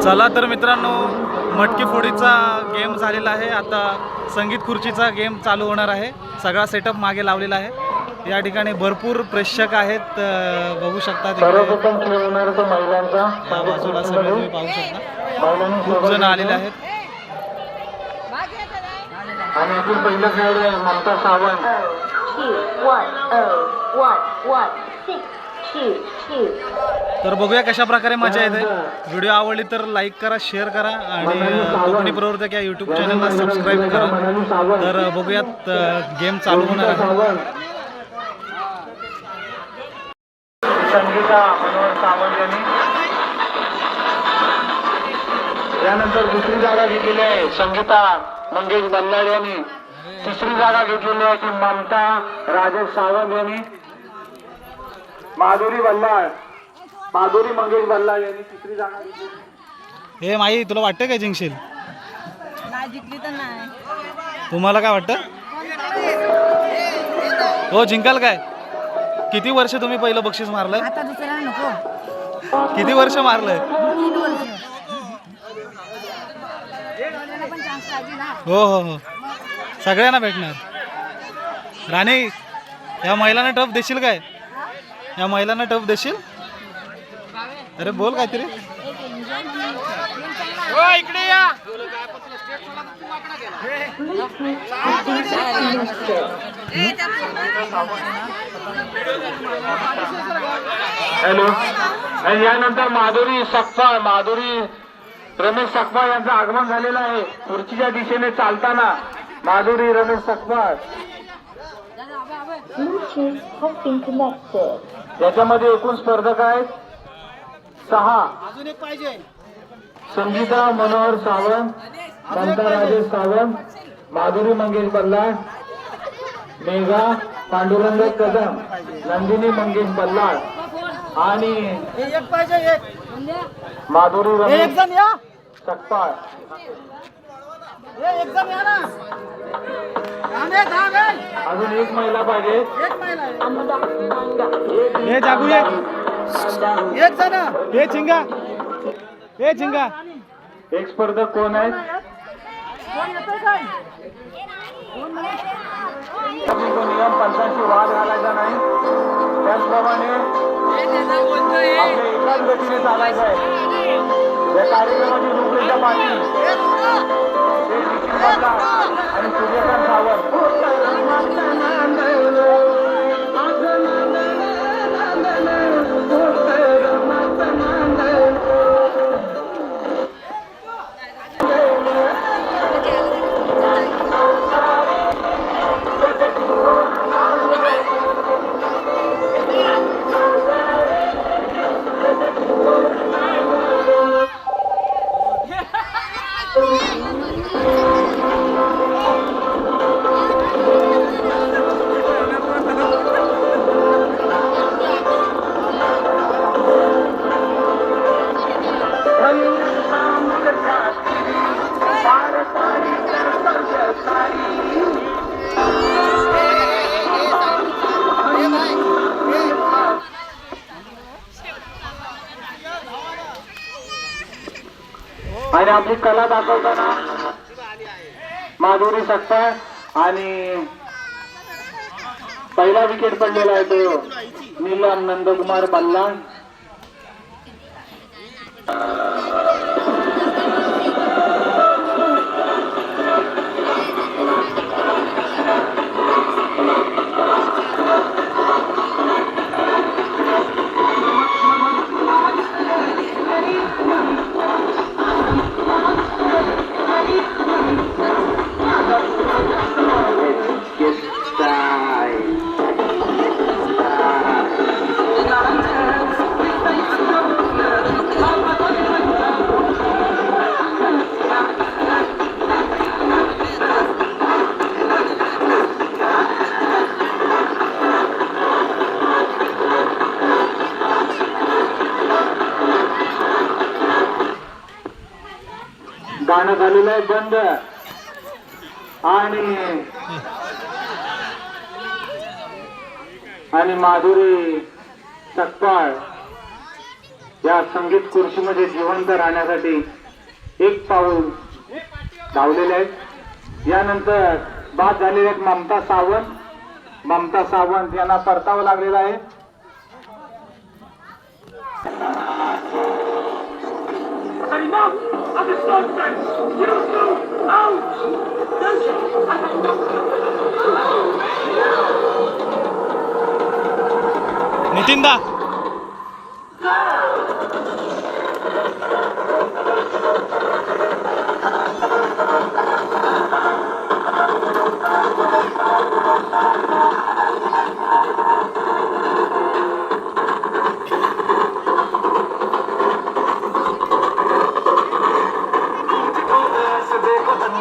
चला तर मित्रांनो मटकी फोडीचा गेम झालेला आहे. आता संगीत खुर्चीचा गेम चालू होणार आहे. सगळा सेटअप मागे लावलेला आहे. या ठिकाणी भरपूर प्रेक्षक आहेत. बघू शकता या बाजूला सगळे तुम्ही पाहू शकता. खूप जण आलेले आहेत. आणि पहिलं खेळ आहे ममता सावंत. तर बघूया कशा प्रकारे मजा येते. व्हिडिओ आवडली तर लाईक करा शेअर करा आणि कोकणी प्रवर्तक या यूट्यूब चॅनलला सबस्क्राईब करा. तर बघूयात गेम चालू होणार आहे. सावंत संगीता मनोहर सावंत यांनी. यानंतर दुसरी जागा घेतलेली आहे संगीता मंगेश बल्लाड यांनी. तिसरी जागा घेतलेली आहे ती ममता राजेश सावंत यांनी. माधुरी बल्लाळ. माधुरी मंगेश बल्लाळ यांनी तिसरी जागा घेतली हे माई तुला वाटतं काय जिंकशील? नाही जिंकली तर नाही. तुम्हाला काय वाटतं? हो जिंकाल काय? किती वर्ष तुम्ही पहिलं बक्षीस मारलंय? आता दुसऱ्याला नको. किती वर्ष मारलंय? हो हो हो. सगळ्यांना भेटणार. राणे या महिलांना टफ देशील काय? या महिलांना टफ देशील? अरे बोल काहीतरी. हॅलो. आणि यानंतर माधुरी सकपाळ माधुरी रमेश सकपाळ यांचं आगमन झालेलं आहे. खुर्चीच्या दिशेने चालताना Madhuri Ramesh Sakpal. Bluetooth has been connected. याच्यामध्ये एकूण स्पर्धक आहेत. सहा. संगीता मनोहर सावंत ममता राजेश सावंत माधुरी मंगेश बल्लाळ मेघा पांडुरंग कदम नंदिनी मंगेश बल्लाळ आणि एक पाहिजे एक. माधुरी रमेश सकपाळ अजून एक महिला पाहिजे. एक महिला हे जागू ये. एक जण. हे चिंगा. हे चिंगा. एक स्पर्धक कोण आहेत कोण येतोय काय? तो नियम पंचांशी वाद घालायचा नाही. त्याचप्रमाणे आपल्या एकाच गतीने चालायचं आहे. या कार्यक्रमाची रूपरेषा आणि सूर्यकांत सावंत. आपली कला दाखवताना माधुरी सत्ता आणि पहिला विकेट पडलेला आहे तो नीलम नंदकुमार बल्ला गाणं बंद. आणि आणि माधुरी सकपाळ या संगीत खुर्चीमध्ये जिवंत राहण्यासाठी एक पाऊल धावलेले आहेत. यानंतर बाद झालेले आहेत ममता सावंत. ममता सावंत यांना परतावं लागलेलं आहे. Macht an den Stolzen! Just du! Out! Das ist ein... 寝てんだ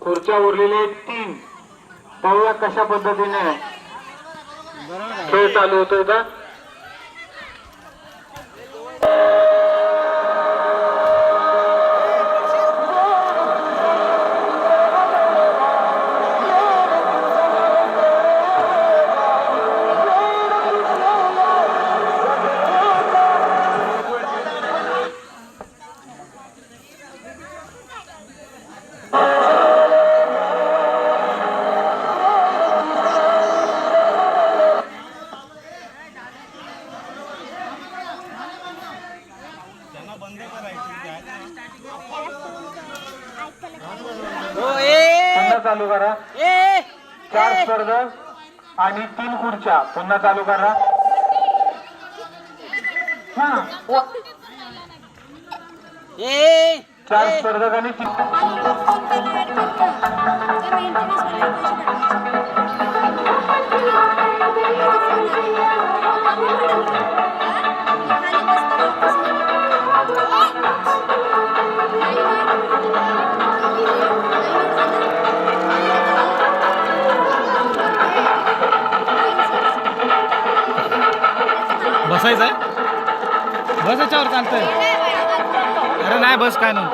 खुर्च्या उरलेल्या आहेत तीन. पाहूया कशा पद्धतीने खेळ चालू होतोय का आणि तीन खुर्च्या पुन्हा चालू करा हा. चार स्पर्धक बसायचं आहे? बस याच्यावर चालतंय. अरे नाही बस काय नाही.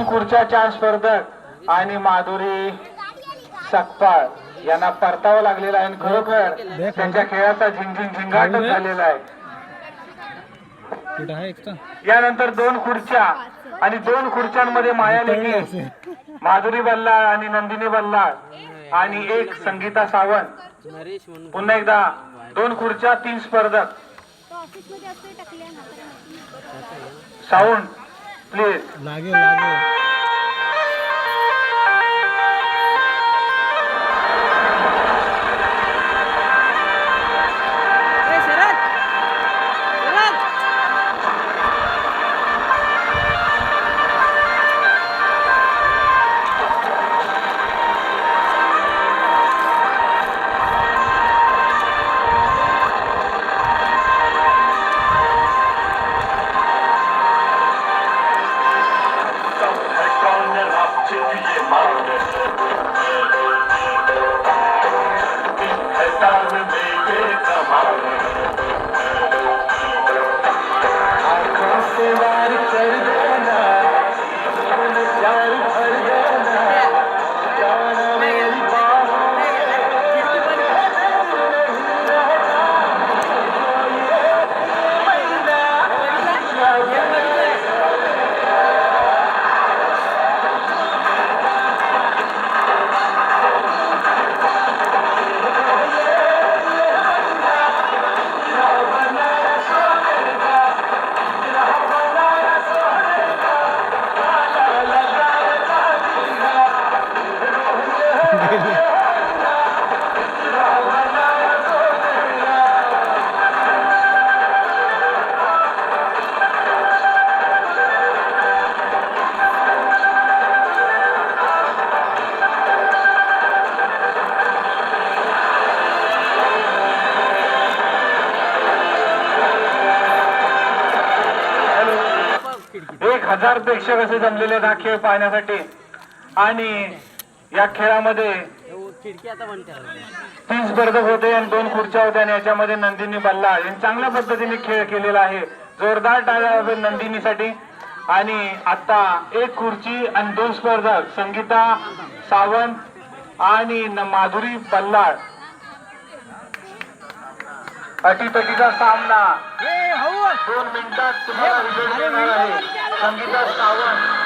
तीन खुर्च्या चार स्पर्धक आणि माधुरी सकपाळ यांना परतावं लागलेलं आहे आणि खरोखर त्यांच्या खेळाचा झिंझिंग झिंगाटच झालेला आहे. यानंतर दोन खुर्च्या आणि दोन खुर्च्यांमध्ये माया लेकी माधुरी बल्लाळ आणि नंदिनी बल्लाळ आणि एक संगीता सावंत. पुन्हा एकदा दोन खुर्च्या तीन स्पर्धक. साऊंड. लागे 个 हजार प्रेक्षक असे जमलेले आहेत हा खेळ पाहण्यासाठी. आणि या खेळामध्ये तीन स्पर्धक होते आणि दोन खुर्च्या होत्या आणि याच्यामध्ये नंदिनी बल्लाळ. यांनी चांगल्या पद्धतीने खेळ केलेला आहे. जोरदार टाळ्या नंदिनीसाठी. आणि आता एक खुर्ची आणि दोन स्पर्धक संगीता सावंत आणि माधुरी बल्लाळ. अटीतटीचा सामना. दोन मिनिटात तुम्हाला रिझल्ट मिळणार आहे. संगीता सावंत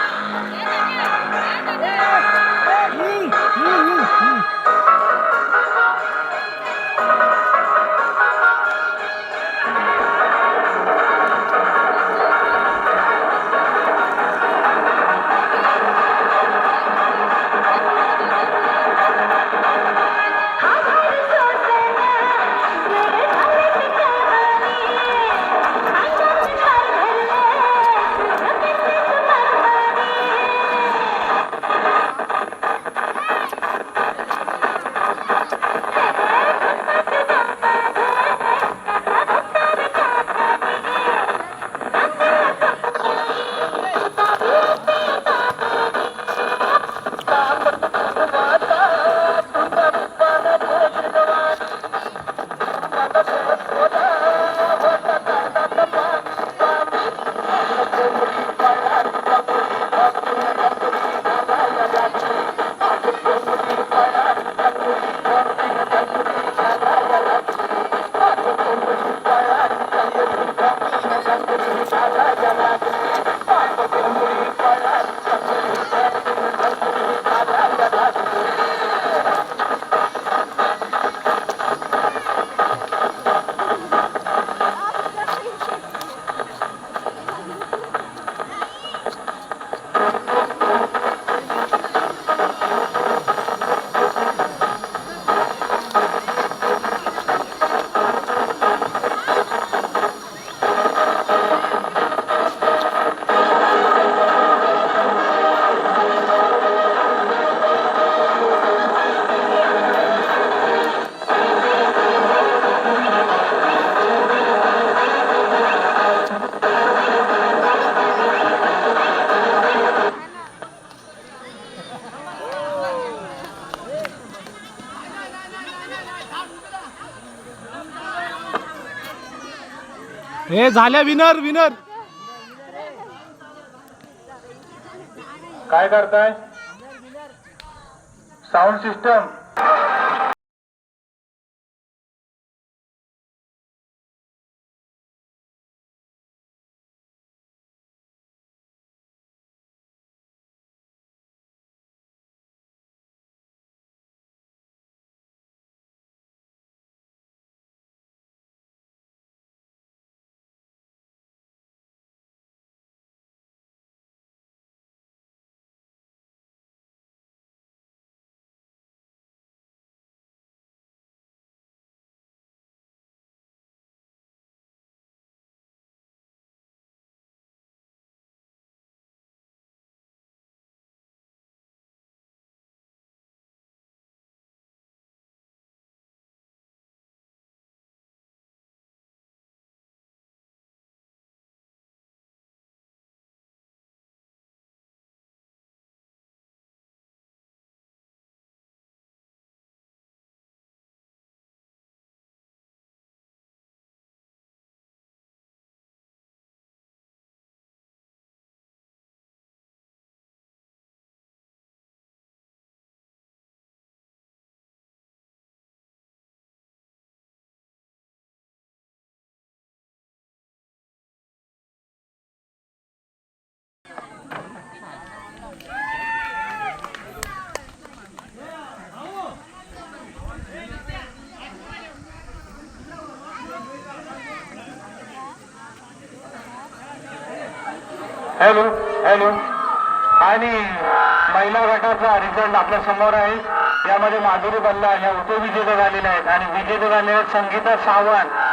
हे झाल्या विनर विनर काय करताय? Sound system hello hello. आणि महिला गटाचा रिझल्ट आपल्यासमोर आहे. यामध्ये माधुरी बल्ला या उपविजेते झालेल्या आहेत. आणि विजेते झालेल्या आहेत संगीता सावंत.